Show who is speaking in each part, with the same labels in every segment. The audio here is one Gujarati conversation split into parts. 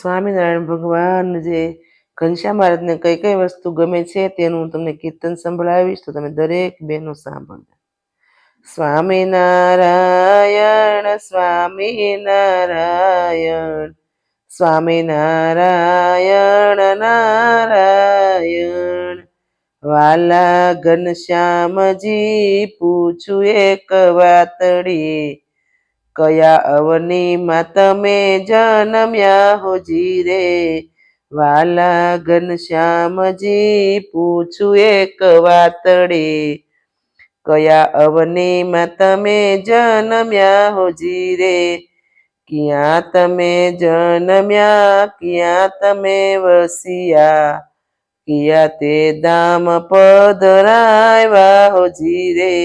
Speaker 1: સ્વામિનારાયણ ભગવાન જે ઘનશ્યામ મહારાજને કઈ કઈ વસ્તુ ગમે છે તેનું હું તમને કીર્તન સંભળાવીશ, તો તમે દરેક બહેનો સાંભળજો સ્વામિનારાયણ સ્વામિનારાયણ સ્વામિનારાયણ, નારાયણ. વાલા ઘનશ્યામજી, પૂછું એક વાતડી કયા અવનીમાં તમે જન્મ્યા હોજી રે વાલા ઘનશ્યામજી પૂછું એક વાતડી કયા અવનીમાં તમે જન્મ્યા હોજી રે ક્યાં તમે જન્મ્યા ક્યાં તમે વસિયા કિયા તે દામ પધરાવ્યા હોજી રે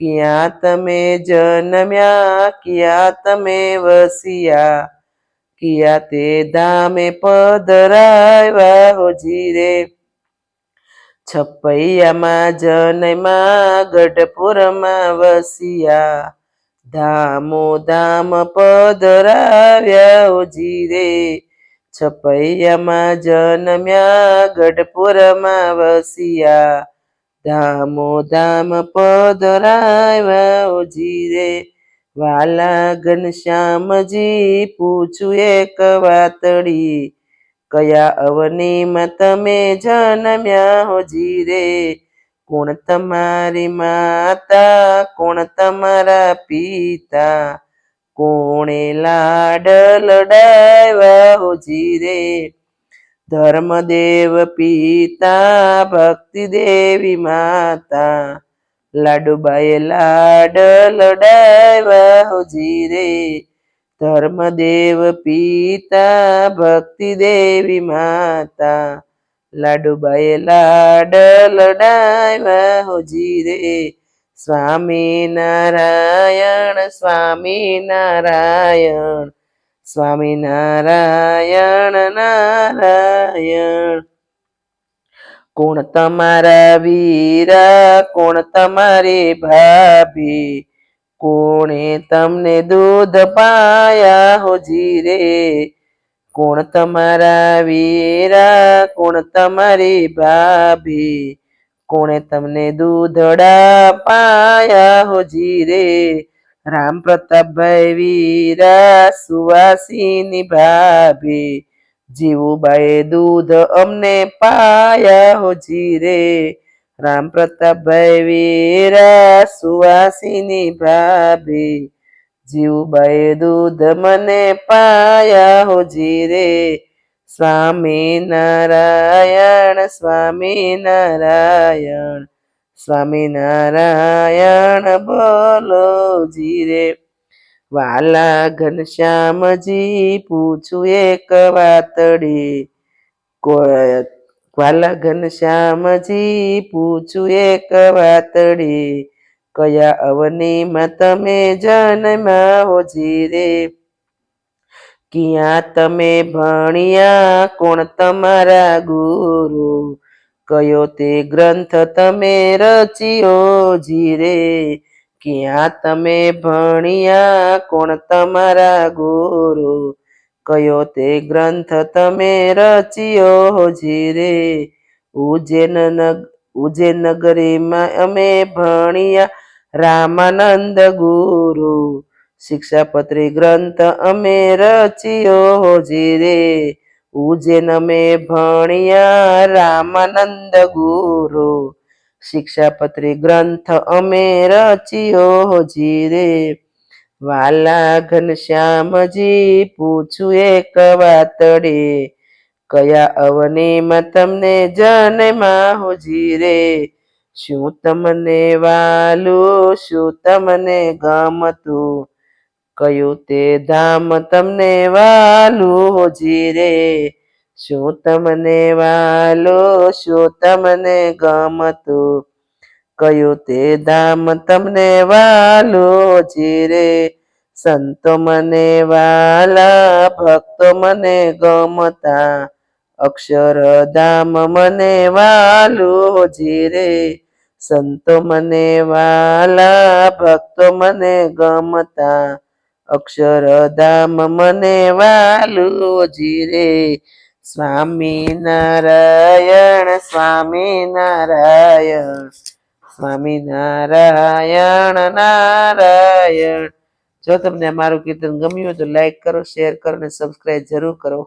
Speaker 1: ક્યાં તમે જન્મ્યા ક્યાં તમે વસિયા કિયા તે ધામે પધરાવ્યા હોજી રે છપૈયામાં જનમાં ગઢપુરમાં વસિયા ધામો ધામ પધરાવ્યા હોજી રે છપૈયામાં જન્મ્યા ગઢપુરમાં વસિયા ધામો ધામ પધરાવ્યા હોજી રે વાલા ઘનશ્યામજી પૂછું એક વાતડી. કયા અવનીમાં તમે જન્મ્યા હોજી રે કોણ તમારી માતા? કોણ તમારા પિતા? કોણે લાડ લડાવ્યા હોજી રે ધર્મદેવ પિતા ભક્તિ દેવી માતા લાડુબાઈ લાડ લડાવ્યા હોજી રે. ધર્મદેવ પિતા ભક્તિ દેવી માતા લાડુબાઈ લાડ લડાવ્યા હોજી રે. સ્વામી નારાયણ સ્વામી નારાયણ. સ્વામી નારાયણ નારાયણ. કોણ તમારા વીરા, કોણ તમારી ભાભી? કોણે તમને દૂધ પાયા હોજી રે કોણ તમારા વીરા, કોણ તમારી ભાભી? કોણે તમને દૂધડા પાયા હોજી રે રામ પ્રતાપભાઈ વીરા સુવાસીની ભાભી. જીવુબાએ દૂધ અમને પાયા હોજી રે રામ પ્રતાપભાઈ વીરા સુવાસીની ભાભી. જીવુબાએ દૂધ મને પાયા હોજી રે સ્વામી નારાયણ સ્વામી નારાયણ સ્વામી નારાયણ બોલો જીરે વાલા ઘનશ્યામજી પૂછું એક વાતડી કો- વાલા ઘનશ્યામજી પૂછું એક વાતડી કયા અવનીમાં તમે જન્મા હોજી રે ક્યાં તમે ભણ્યા કોણ તમારા ગુરુ કયો તે ગ્રંથ તમે રચ્યો જીરે ક્યાં તમે ભણ્યા કોણ તમારા ગુરુ કયો તે ગ્રંથ તમે રચ્યો જીરે ઉજ્જૈન નગ ઉજ્જૈન નગરીમાં અમે ભણ્યા રામાનંદ ગુરુ શિક્ષાપત્રી ગ્રંથ અમે રચ્યો હોજી રે ઉજ્જૈન મેં ભણ્યા રામાનંદ ગુરુ. શિક્ષાપત્રી ગ્રંથ અમે રચ્યો જીરે. વાલા ઘનશ્યામજી પૂછું એક વાતડે, કયા અવનીમાં તમને જન્મા હોજી રે શું તમને વાલું, શું તમને ગમતું? કયું તે ધામ તમને વાલું હોજી રે શું તમને વાલો શું તમને ગમતું કયું તે ધામ તમને વાલું હોજી રે સંતો મને વાલા ભક્તો મને ગમતા અક્ષરધામ મને વાલું હોજી રે સંતો મને વાલા ભક્તો મને ગમતા અક્ષરધામ મને વાલુજી રે સ્વામી નારાયણ સ્વામી નારાયણ સ્વામી નારાયણ નારાયણ. જો તમને મારું કીર્તન ગમ્યું હોય તો લાઈક કરો શેર કરો અને સબસ્ક્રાઈબ જરૂર કરો.